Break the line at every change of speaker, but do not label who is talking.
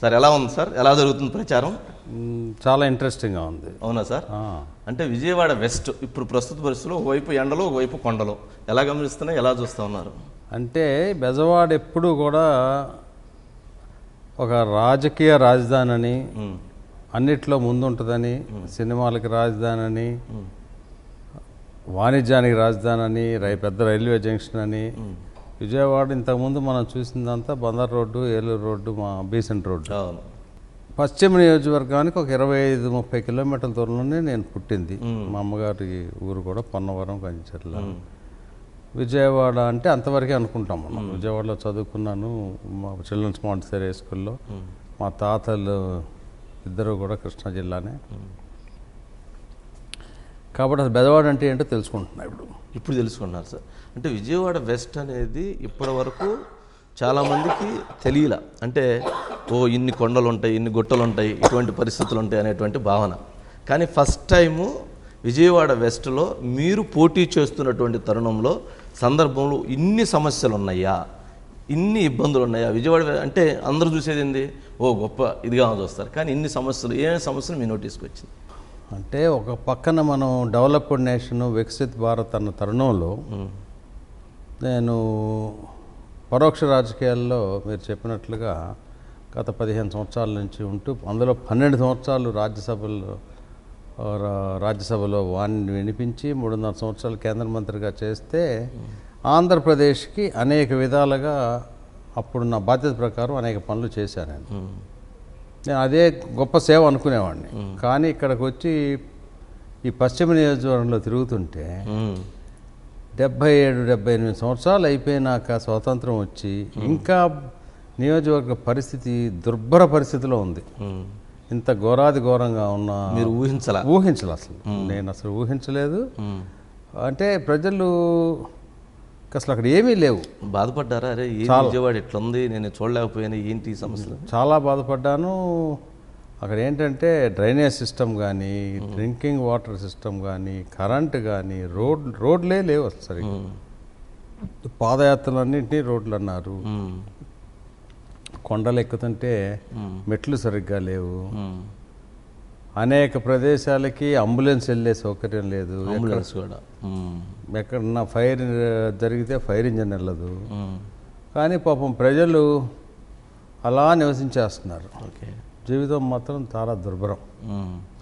Sir ఎలా ఉంది sir? ఎలా జరుగుతుంది ప్రచారం?
చాలా ఇంట్రెస్టింగ్గా ఉంది.
అవునా సార్? అంటే విజయవాడ వెస్ట్ ఇప్పుడు ప్రస్తుత పరిస్థితుల్లో ఒకవైపు ఎండలు ఒకవైపు కొండలు. ఎలా గమనిస్తున్నా ఎలా చూస్తూ ఉన్నారు?
అంటే బెజవాడ ఎప్పుడూ కూడా ఒక రాజకీయ రాజధాని అని అన్నిట్లో ముందుంటుందని సినిమాలకి రాజధాని అని వాణిజ్యానికి రాజధాని అని రై పెద్ద రైల్వే జంక్షన్ అని విజయవాడ ఇంతకుముందు మనం చూసిందంతా బందర్ రోడ్డు ఏలూరు రోడ్డు మా బీసెంట్ రోడ్డు.
అవును.
పశ్చిమ నియోజకవర్గానికి ఒక ఇరవై ఐదు ముప్పై కిలోమీటర్ల దూరంలోనే నేను పుట్టింది. మా అమ్మగారి ఊరు కూడా పొన్నవరం కంచెర్ల విజయవాడ అంటే అంతవరకే అనుకుంటాం మనం. విజయవాడలో చదువుకున్నాను మా చిల్డ్రన్స్ మాంటిసరీ స్కూల్లో. మా తాతలు ఇద్దరు కూడా కృష్ణా జిల్లానే. కాబట్టి అసలు బెదవాడ అంటే ఏంటో తెలుసుకుంటున్నా ఇప్పుడు.
ఇప్పుడు తెలుసుకున్నారు సార్. అంటే విజయవాడ వెస్ట్ అనేది ఇప్పటి వరకు చాలామందికి తెలియల. అంటే ఓ ఇన్ని కొండలు ఉంటాయి ఇన్ని గుట్టలు ఉంటాయి ఇటువంటి పరిస్థితులు ఉంటాయి అనేటువంటి భావన. కానీ ఫస్ట్ టైము విజయవాడ వెస్ట్లో మీరు పోటీ చేస్తున్నటువంటి తరుణంలో సందర్భంలో ఇన్ని సమస్యలు ఉన్నాయా ఇన్ని ఇబ్బందులు ఉన్నాయా విజయవాడ అంటే అందరూ చూసేది ఏంది? ఓ గొప్ప ఇదిగా చూస్తారు. కానీ ఇన్ని సమస్యలు ఏ సమస్యలు మీ నోటీస్కి వచ్చింది?
అంటే ఒక పక్కన మనం డెవలప్డ్ నేషన్ వికసిత్ భారత్ అన్న తరుణంలో నేను పరోక్ష రాజకీయాల్లో మీరు చెప్పినట్లుగా గత పదిహేను సంవత్సరాల నుంచి ఉంటూ అందులో పన్నెండు సంవత్సరాలు రాజ్యసభలో రాజ్యసభలో వాణ్ణి వినిపించి మూడున్నర సంవత్సరాలు కేంద్ర మంత్రిగా చేస్తే ఆంధ్రప్రదేశ్కి అనేక విధాలుగా అప్పుడు నా బాధ్యత ప్రకారం అనేక పనులు చేశాను నేను. నేను అదే గొప్ప సేవ అనుకునేవాడిని. కానీ ఇక్కడికి వచ్చి ఈ పశ్చిమ నియోజకవర్గంలో తిరుగుతుంటే డెబ్భై ఏడు డెబ్భై ఎనిమిది సంవత్సరాలు అయిపోయినాక స్వాతంత్రం వచ్చి ఇంకా నియోజకవర్గ పరిస్థితి దుర్భర పరిస్థితిలో ఉంది. ఇంత ఘోరాది ఘోరంగా ఉన్న
మీరు ఊహించలా?
ఊహించలే అసలు. నేను అసలు ఊహించలేదు. అంటే ప్రజలు అసలు అక్కడ ఏమీ లేవు.
బాధపడ్డారా? అరే ఏ విజయవాడ ఇట్లా ఉంది నేను చూడలేకపోయాను ఏంటి ఈ సమస్యలు?
చాలా బాధపడ్డాను. అక్కడ ఏంటంటే డ్రైనేజ్ సిస్టమ్ కానీ డ్రింకింగ్ వాటర్ సిస్టమ్ కానీ కరెంట్ కానీ రోడ్ రోడ్లే లేవు అసలు సరిగ్గా.
ఉమ్,
పాదయాత్రలన్నింటినీ రోడ్లు అన్నారు. కొండలు ఎక్కుతుంటే మెట్లు సరిగ్గా లేవు. అనేక ప్రదేశాలకి అంబులెన్స్ వెళ్ళే సౌకర్యం లేదు.
అంబులెన్స్ కూడా.
ఎక్కడన్నా ఫైర్ జరిగితే ఫైర్ ఇంజన్ వెళ్ళదు. కానీ పాపం ప్రజలు అలా నివసించేస్తున్నారు.
ఓకే.
జీవితం మాత్రం చాలా దుర్భరం.